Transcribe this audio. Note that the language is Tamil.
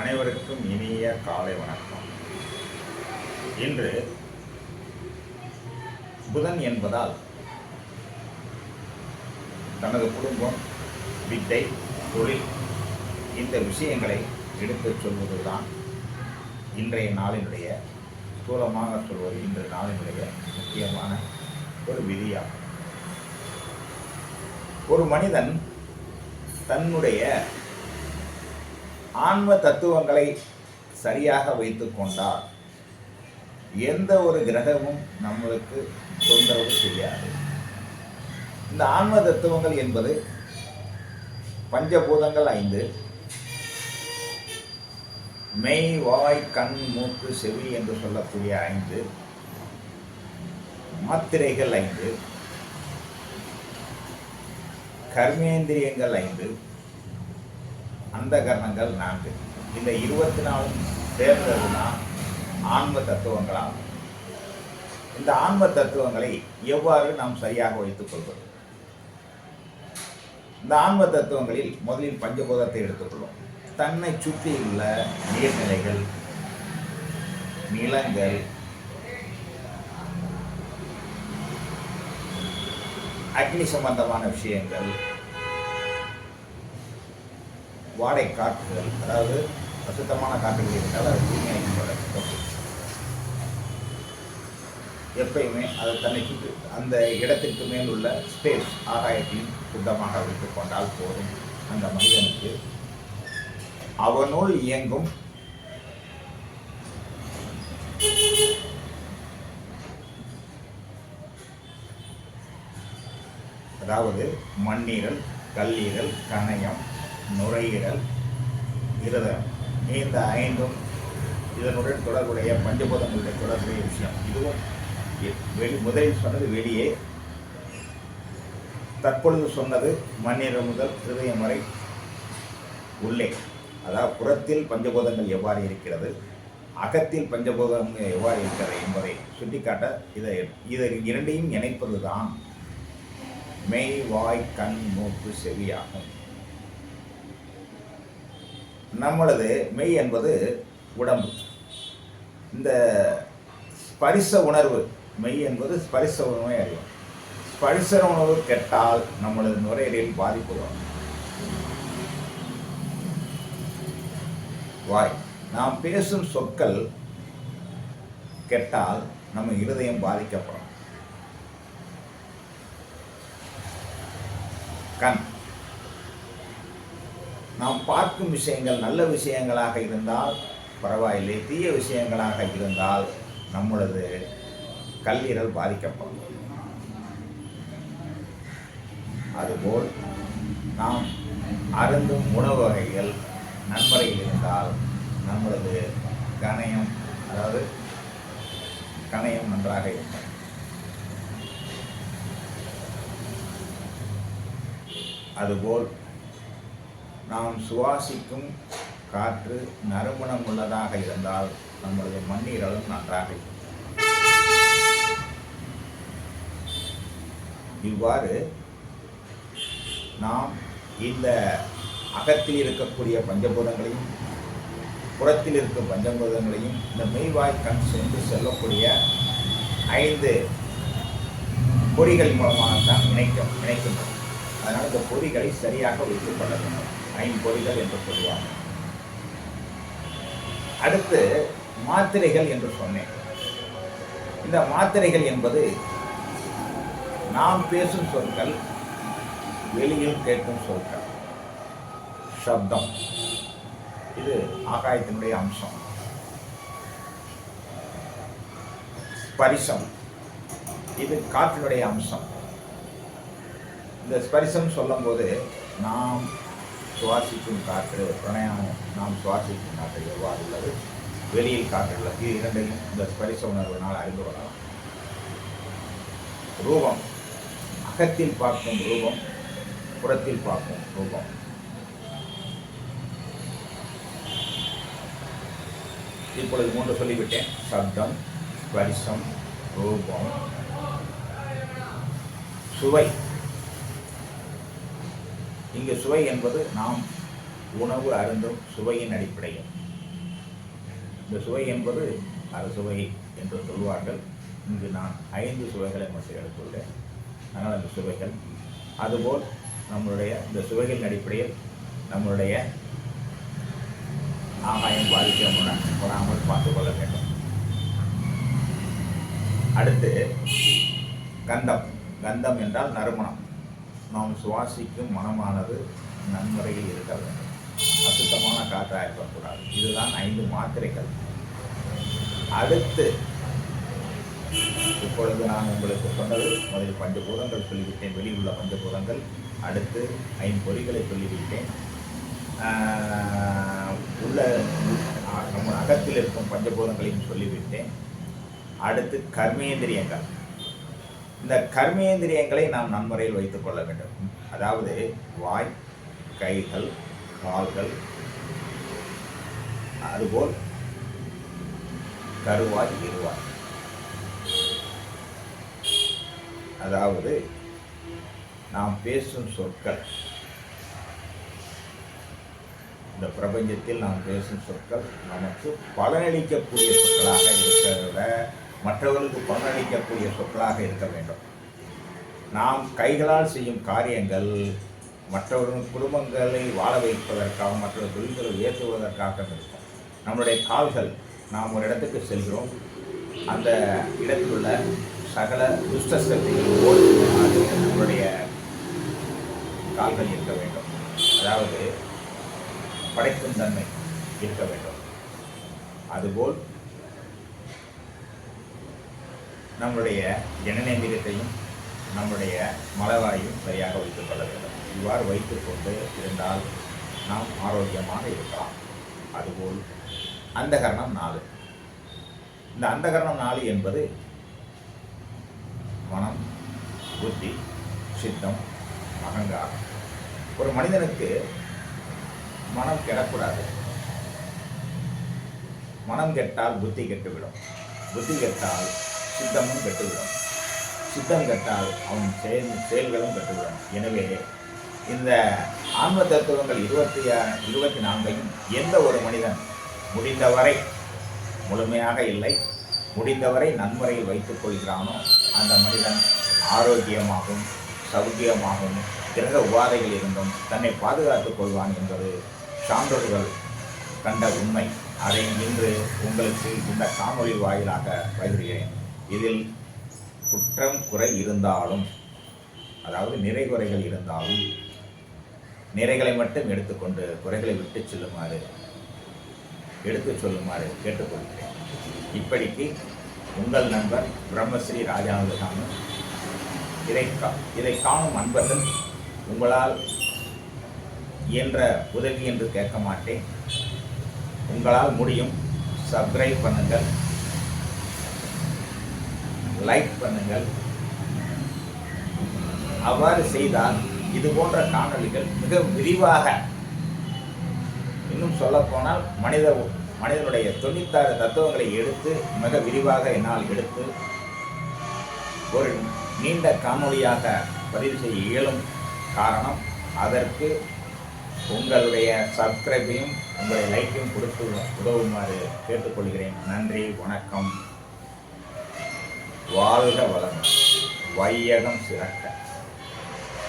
அனைவருக்கும் இனிய காலை வணக்கம். இன்று புதன் என்பதால் தனது குடும்பம் வித்தை தொழில் இந்த விஷயங்களை எடுத்துச் சொல்வதுதான் இன்றைய நாளினுடைய ஸ்தூலமாக சொல்வது இன்றைய நாளினுடைய முக்கியமான ஒரு விதியாகும். ஒரு மனிதன் தன்னுடைய ஆன்ம தத்துவங்களை சரியாக வைத்து கொண்டால் எந்த ஒரு கிரகமும் நம்மளுக்கு தொந்தரவு செய்யாது. இந்த ஆன்ம தத்துவங்கள் என்பது பஞ்சபூதங்கள் ஐந்து. மெய் வாய் கண் மூக்கு செவி என்று சொல்லக்கூடிய ஐந்து. மாத்திரைகள் ஐந்து. கர்மேந்திரியங்கள் ஐந்து. அந்த கரணங்கள் நான்கு. இந்த இருபத்தி நாலும் சேர்ந்ததுனா ஆன்ம தத்துவங்களாகும். இந்த ஆன்ம தத்துவங்களை எவ்வாறு நாம் சரியாக வைத்துக் கொள்வது? இந்த ஆன்ம தத்துவங்களில் முதலில் பஞ்சபூதத்தை எடுத்துக்கொள்வோம். தன்னை சுற்றியுள்ள நீர்நிலைகள் நிலங்கள் அக்னி சம்பந்தமான விஷயங்கள் வாடை காற்றுகள் அதாவது அசுத்தமான காற்றுகள் இருந்தால் அது தூய்மையாக எப்பயுமே அது தன்னை சுற்றி அந்த இடத்திற்கு மேல் உள்ள ஸ்பேஸ் ஆகாயத்தையும் சுத்தமாக வைத்துக் கொண்டால் போதும். அந்த மனிதனுக்கு அவனுள் இயங்கும் அதாவது மண்ணீரல் கல்லீரல் கணையம் நுரையீரல் இருதயம் இந்த ஐந்தும் இதனுடன் தொடர்புடைய பஞ்சபூதங்களுடைய தொடர்புடைய விஷயம். இதுவும் வெளி முதலில் சொன்னது வெளியே. தற்பொழுது சொன்னது மண்ணீரல் முதல் இருதயம் வரை உள்ளே. அதாவது புறத்தில் பஞ்சபூதங்கள் எவ்வாறு இருக்கிறது அகத்தில் பஞ்சபூதங்கள் எவ்வாறு இருக்கிறது என்பதை சுட்டிக்காட்ட இதை இதை இரண்டையும் இணைப்பது தான் மெய் வாய் கண் மூக்கு செவியாகும் நம்மளது மெய் என்பது உடம்பு. இந்த ஸ்பரிச உணர்வு மெய் என்பது ஸ்பரிச உணர்வை அறியும். ஸ்பரிச உணர்வு கெட்டால் நம்மளது நுரையீரலில் பாதிப்பு வரும். வாய். நாம் பேசும் சொற்கள் கெட்டால் நம்ம இருதயம் பாதிக்கப்படும். கண். நாம் பார்க்கும் விஷயங்கள் நல்ல விஷயங்களாக இருந்தால் பரவாயில்லை தீய விஷயங்களாக இருந்தால் நம்மளது கல்லீரல் பாதிக்கப்படும். அதுபோல் நாம் அருந்தும் உணவு வகைகள் நன்முறையில் இருந்தால் நம்மளது கணையம் அதாவது கணையம் நன்றாக இருக்கும். அதுபோல் நாம் சுவாசிக்கும் காற்று நறுமணம் உள்ளதாக இருந்தால் நம்முடைய மண்ணீரலும் நன்றாக இருக்கும். இவ்வாறு நாம் இந்த அகத்தில் இருக்கக்கூடிய பஞ்சபூதங்களையும் புறத்தில் இருக்கும் பஞ்சபூதங்களையும் இந்த மெய்வாய் கண் சென்று செல்லக்கூடிய ஐந்து பொறிகள் மூலமாக தான் இணைக்க இணைக்கின்றன அதனால் இந்த பொறிகளை சரியாக வைத்துக் கொள்ள வேண்டும். ஐம்பொறிகள் என்று சொல்லுவாங்க. அடுத்து மாத்திரைகள் என்று சொன்னேன். இந்த மாத்திரைகள் என்பது நாம் பேசும் சொற்கள் வெளியில் கேட்கும் சொற்கள். சப்தம். இது ஆகாயத்தினுடைய அம்சம். ஸ்பரிசம். இது காற்றினுடைய அம்சம். இந்த ஸ்பரிசம் சொல்லும்போது நாம் சுவாசிக்கும் காற்று பிரணயம் நாம் சுவாசிக்கும் காற்று எவ்வாறு உள்ளது? வெளியில் காற்று உள்ளது. இது இரண்டையும் இந்த ஸ்பரிச உணர்வினால் அறிந்து கொள்ளலாம். ரூபம். அகத்தில் பார்க்கும் ரூபம் புறத்தில் பார்க்கும் ரூபம். இப்பொழுது மூன்று சொல்லிவிட்டேன். சப்தம் ஸ்பரிசம் ரூபம். சுவை. இங்கு சுவை என்பது நாம் உணவு அருந்தும் சுவையின் அடிப்படையில். இந்த சுவை என்பது அறுசுவை என்று சொல்வார்கள். இங்கு நான் ஐந்து சுவைகளை மட்டும் எடுத்துள்ளேன். அதனால் அந்த சுவைகள். அதுபோல் நம்மளுடைய இந்த சுவைகளின் அடிப்படையில் நம்மளுடைய ஆகாயம் பாதிக்க போடாமல் பார்த்துக் கொள்ள வேண்டும். அடுத்து கந்தம். கந்தம் என்றால் நறுமணம். நாம் சுவாசிக்கும் மனமானது நன்முறையில் இருக்க வேண்டும். அசுத்தமான காற்றாக இருக்கக்கூடாது. இதுதான் ஐந்து மாத்திரைகள். அடுத்து இப்பொழுது நான் உங்களுக்கு சொன்னது முதலில் பஞ்சபூதங்கள் சொல்லிவிட்டேன். வெளியில் உள்ள பஞ்சபூதங்கள். அடுத்து ஐம்பொறிகளை சொல்லிவிட்டேன். உள்ள நம்ம அகத்தில் இருக்கும் பஞ்சபூதங்களையும் சொல்லிவிட்டேன். அடுத்து கர்மேந்திரியங்கள். இந்த கர்மேந்திரியங்களை நாம் நன்முறையில் வைத்துக் கொள்ள வேண்டும். அதாவது வாய் கைகள் கால்கள் அதுபோல் கருவாய் இருவாய். அதாவது நாம் பேசும் சொற்கள். இந்த பிரபஞ்சத்தில் நாம் பேசும் சொற்கள் நமக்கு பலனளிக்கக்கூடிய சொற்களாக இருக்கிறத விட மற்றவர்களுக்கு பலனளிக்கக்கூடிய சொற்களாக இருக்க வேண்டும். நாம் கைகளால் செய்யும் காரியங்கள் மற்றவர்கள் குடும்பங்களை வாழ வைப்பதற்காக மற்ற தொழில்களை உயர்த்துவதற்காக இருக்கும். நம்முடைய கால்கள் நாம் ஒரு இடத்துக்கு செல்கிறோம். அந்த இடத்தில் உள்ள சகல துஷ்ட சக்திகள் ஓடுமாறு நம்முடைய கால்கள் இருக்க வேண்டும். அதாவது படைக்கும் தன்மை இருக்க வேண்டும். அதுபோல் நம்முடைய ஜனநேந்திரத்தையும் நம்முடைய மலவாயும் சரியாக வைத்துக் கொள்ள வேண்டும். இவ்வாறு வைத்துக்கொண்டு இருந்தால் நாம் ஆரோக்கியமாக இருக்கலாம். அதுபோல் அந்தகரணம் நாலு. இந்த அந்தகரணம் நாலு என்பது மனம் புத்தி சித்தம் அகங்காரம். ஒரு மனிதனுக்கு மனம் கெடக்கூடாது. மனம் கெட்டால் புத்தி கெட்டுவிடும். புத்தி கெட்டால் சித்தமும் கெட்டுவிடும் சித்தம் கெட்டால் அவன் செயல் செயல்களும் கெட்டுவிடும் எனவே இந்த ஆன்ம தத்துவங்கள் இருபத்தி இருபத்தி நான்கையும் எந்த ஒரு மனிதன் முடிந்தவரை முழுமையாக இல்லை முடிந்தவரை நன்முறையில் வைத்துக் கொள்கிறானோ அந்த மனிதன் ஆரோக்கியமாகவும் சௌக்கியமாகவும் கிரக உபாதைகள் இருந்தும் தன்னை பாதுகாத்துக் கொள்வான் என்பது சான்றோர்கள் கண்ட உண்மை. அதை இன்று உங்களுக்கு இந்த காணொளி வாயிலாக பகிர்கிறேன். இதில் குற்றம் குறை இருந்தாலும் அதாவது நிறை குறைகள் இருந்தாலும் நிறைகளை மட்டும் எடுத்துக்கொண்டு குறைகளை விட்டு செல்லுமாறு எடுத்துச் சொல்லுமாறு கேட்டுக்கொள்கிறேன். இப்படிக்கு உங்கள் நண்பர் பிரம்மஸ்ரீ ராஜானந்தசாமி இதை கா- இதை காணும் அன்பர்கள் உங்களால் இயன்ற உதவி என்று கேட்க மாட்டேன். உங்களால் முடியும். சப்ஸ்கிரைப் பண்ணுங்கள். லைக் பண்ணுங்கள். அவ்வாறு செய்தால் இது போன்ற காணொளிகள் மிக விரிவாக இன்னும் சொல்லப்போனால் மனித மனிதனுடைய தொண்ணூத்தாறு தத்துவங்களை எடுத்து மிக விரிவாக என்னால் எடுத்து ஒரு நீண்ட காணொளியாக பதிவு செய்ய இயலும் காரணம் அதற்கு உங்களுடைய சப்ஸ்கிரைபையும் உங்களுடைய லைக்கையும் கொடுத்து உதவுமாறு கேட்டுக்கொள்கிறேன். நன்றி வணக்கம். வாழ்க வளம் வையகம் சிறக்க.